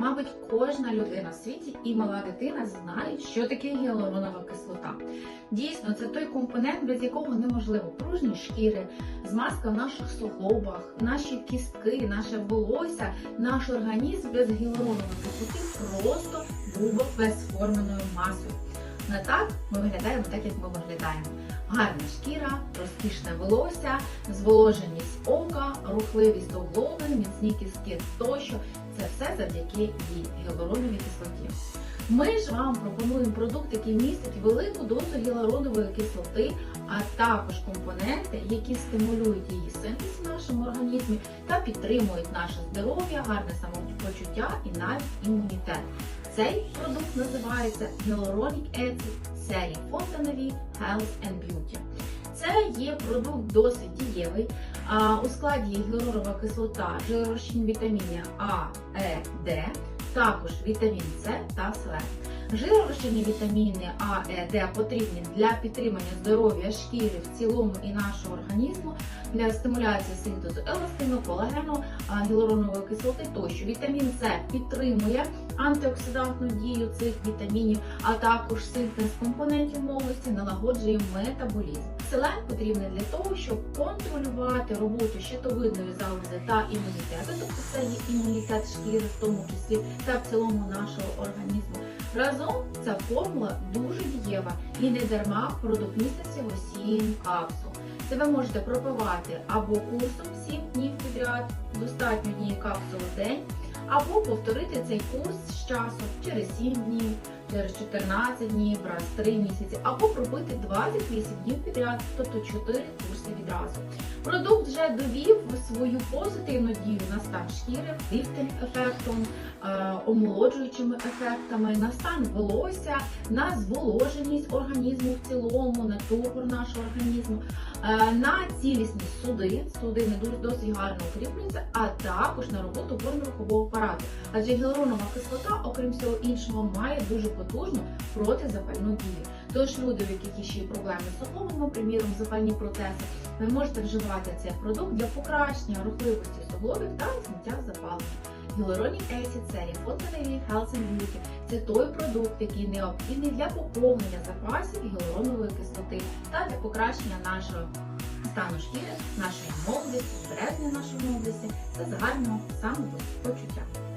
Мабуть, кожна людина в світі і мала дитина знає, що таке гіалуронова кислота. Дійсно, це той компонент, без якого неможливо пружні шкіри, змазка в наших суглобах, наші кістки, наше волосся, наш організм без гіалуронової кислоти просто би безформеною масою. Не так ми виглядаємо так, як ми виглядаємо. Гарна шкіра, розкішне волосся, зволоженість ока, рухливість суглоби, міцні кістки тощо. Це все завдяки їй гіалуроновій кислоті. Ми ж вам пропонуємо продукт, який містить велику дозу гіалуронової кислоти, а також компоненти, які стимулюють її синтез в нашому організмі та підтримують наше здоров'я, гарне самопочуття і навіть імунітет. Цей продукт називається Hyaluronic Acid серії Fontenay Health and Beauty. Це є продукт досить дієвий. У складі є гіалуронова кислота, жиророзчин вітамінів А, Е, Д, також вітамін С та Селен. Жиророзчинні вітаміни А, Е, Д потрібні для підтримання здоров'я шкіри в цілому і нашого організму, для стимуляції синтезу еластину, колагену, гіалуронової кислоти тощо. Вітамін С підтримує антиоксидантну дію цих вітамінів, а також синтез компонентів молості налагоджує метаболізм. Селен потрібний для того, щоб контролювати роботу щитовидної залози та імунітету, тобто це є імунітет шкіри в тому числі та в цілому нашого організму. Разом ця формула дуже дієва і не дарма продукт міститься в 7 капсул. Це ви можете пропивати або курсом 7 днів підряд, достатньо однієї капсули в день, або повторити цей курс з часом через 7 днів, через 14 днів, раз 3 місяці, або пробити 28 днів підряд, тобто 4 курси відразу. Продукт вже довів свою позитивну дію на стан шкіри, ліфтинг ефектом, е, омолоджуючими ефектами, на стан волосся, на зволоженість організму в цілому, на тургор нашого організму, е, на цілісність суди. Суди не досить гарно укріплюються, а також на роботу опорно-рухового апарату. Адже гіалуронова кислота, окрім всього іншого, має дуже потужну протизапальну дію. Тож люди, в яких є ще й проблеми з суглобами, приміром запальні процеси, ви можете вживати цей продукт для покращення рухливості суглобів та зняття запалення. Hyaluronic Acid серії Fontenay Health and Beauty – це той продукт, який необхідний для поповнення запасів гіалуронової кислоти та для покращення нашого стану шкіри, нашої молодості, збереження нашої молодості та загального самопочуття.